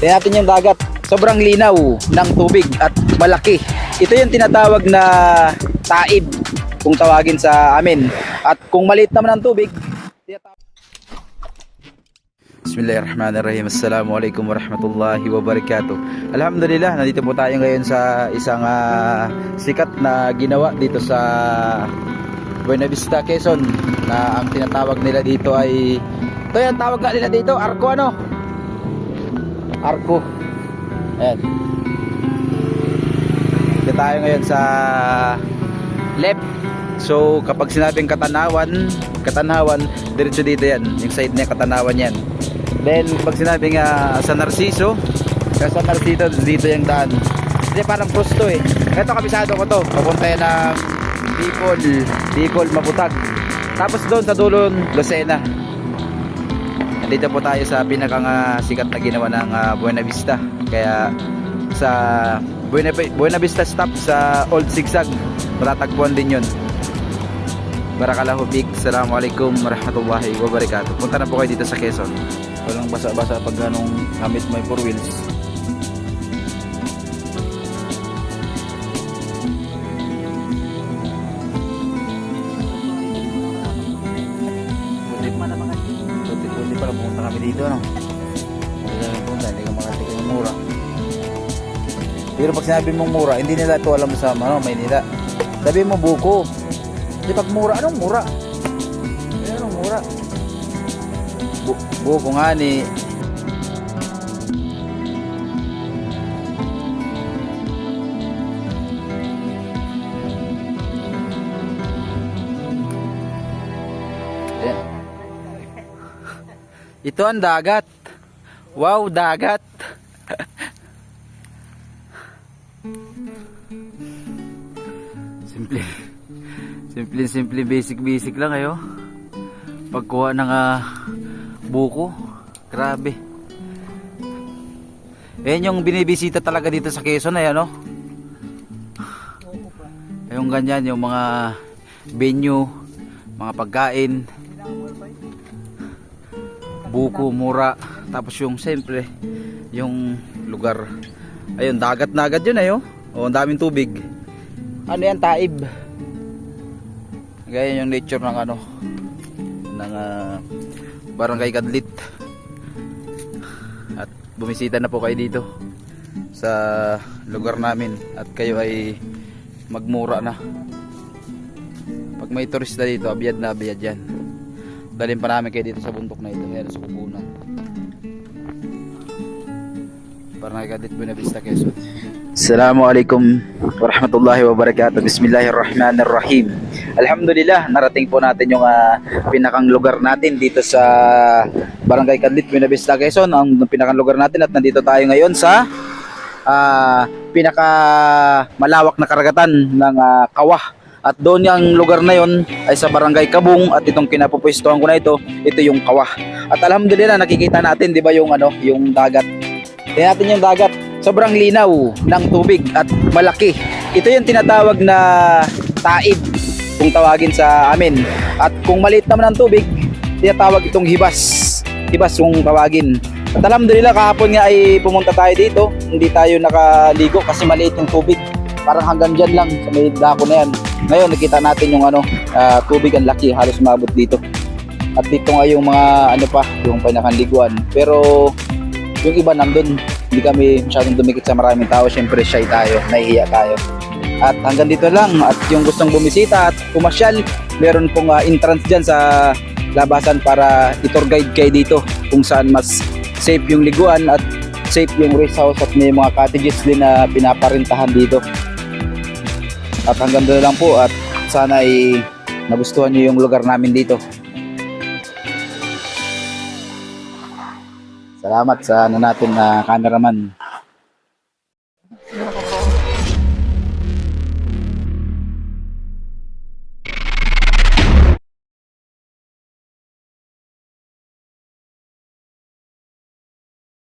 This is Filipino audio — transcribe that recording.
Tingnan natin yung dagat. Sobrang linaw ng tubig at malaki. Ito yung tinatawag na taib kung tawagin sa amin. At kung maliit naman ang tubig, Bismillahirrahmanirrahim. Assalamualaikum warahmatullahi wabarakatuh. Alhamdulillah, nandito po tayo ngayon sa isang ah, sikat na ginawa dito sa Buena Vista, Quezon na ang tinatawag nila dito ay ito yung tawag nila dito, Arco ano? Arco. Ayan. Dito tayo ngayon sa left. So kapag sinabing Katanawan, Katanawan, diretso dito yan. Yung side niya Katanawan yan. Then pag sinabing ah, San Narciso, sa San Narciso dito yung daan. Hindi parang prosto eh. Ito kabisado ko to. Papunta yan ng Bicol, Bicol Mabutag. Tapos doon sa dulon, Lucena. Nandito po tayo sa pinakang sikat na ginawa ng ah, Buena Vista. Kaya sa Buena, Buena Vista stop sa Old Sigsag. Matatagpuan din yun. Barakallahu Big. Assalamualaikum warahmatullahi wabarakatuh. Punta na po kayo dito sa Quezon. Walang basa-basa pag anong gamit may four wheels. Dito, ano? Hindi punta, hindi ka makatikin ng mura. Pero pag sinabi mong mura, hindi nila ito alam sa ano, Maynila. Sabi mo buko. Di pag mura, anong mura? Anong mura? Bu buko nga ni. Ito ang dagat. Wow, dagat. Simple. Simple, simple, basic, basic lang ayo. Pagkuha ng ah, buko. Grabe. Ayan yung binibisita talaga dito sa Quezon ay ano? Yung ganyan, yung mga venue, mga pagkain, buko, mura, tapos yung siyempre, yung lugar. Ayun, dagat na agad yun ayo. O, ang daming tubig. Ano yan, taib. Gaya yung nature ng ano, ng ah, barangay Kadlit. At bumisita na po kayo dito sa lugar namin at kayo ay magmura na. Pag may turista dito, abiyad na abiyad yan. Dalhin pa namin kayo dito sa bundok na ito, yan sa kubunan. Barangay Kadlit, Buena Vista, Quezon. Assalamualaikum warahmatullahi wabarakatuh. Bismillahirrahmanirrahim. Alhamdulillah, narating po natin yung ah, pinakang lugar natin dito sa Barangay Kadlit, Buena Vista, Quezon. Ang pinakang lugar natin at nandito tayo ngayon sa ah, pinaka malawak na karagatan ng ah, Kawah. At doon yung lugar na yon ay sa Barangay Kabung at itong kinapupwestuhan ko na ito, ito yung Kawah. At alhamdulillah nakikita natin 'di ba yung ano, yung dagat. Tingnan natin yung dagat. Sobrang linaw ng tubig at malaki. Ito yung tinatawag na taib kung tawagin sa amin. At kung maliit naman ang tubig, tinatawag itong hibas. Hibas kung tawagin. At alhamdulillah kahapon nga ay pumunta tayo dito. Hindi tayo nakaligo kasi maliit yung tubig. Parang hanggang dyan lang sa may dako na yan. Ngayon nakita natin yung ano, ah, tubig ang laki halos maabot dito. At dito nga yung mga ano pa, yung pinakanliguan. Pero yung iba nandun, hindi kami masyadong dumikit sa maraming tao. Siyempre shy tayo, nahihiya tayo. At hanggang dito lang. At yung gustong bumisita at pumasyal, meron pong ah, entrance dyan sa labasan para i-tour guide kayo dito kung saan mas safe yung liguan at safe yung rest house at may mga cottages din na pinaparintahan dito. At hanggang doon lang po at sana ay nagustuhan nyo yung lugar namin dito. Salamat sa ano natin na cameraman.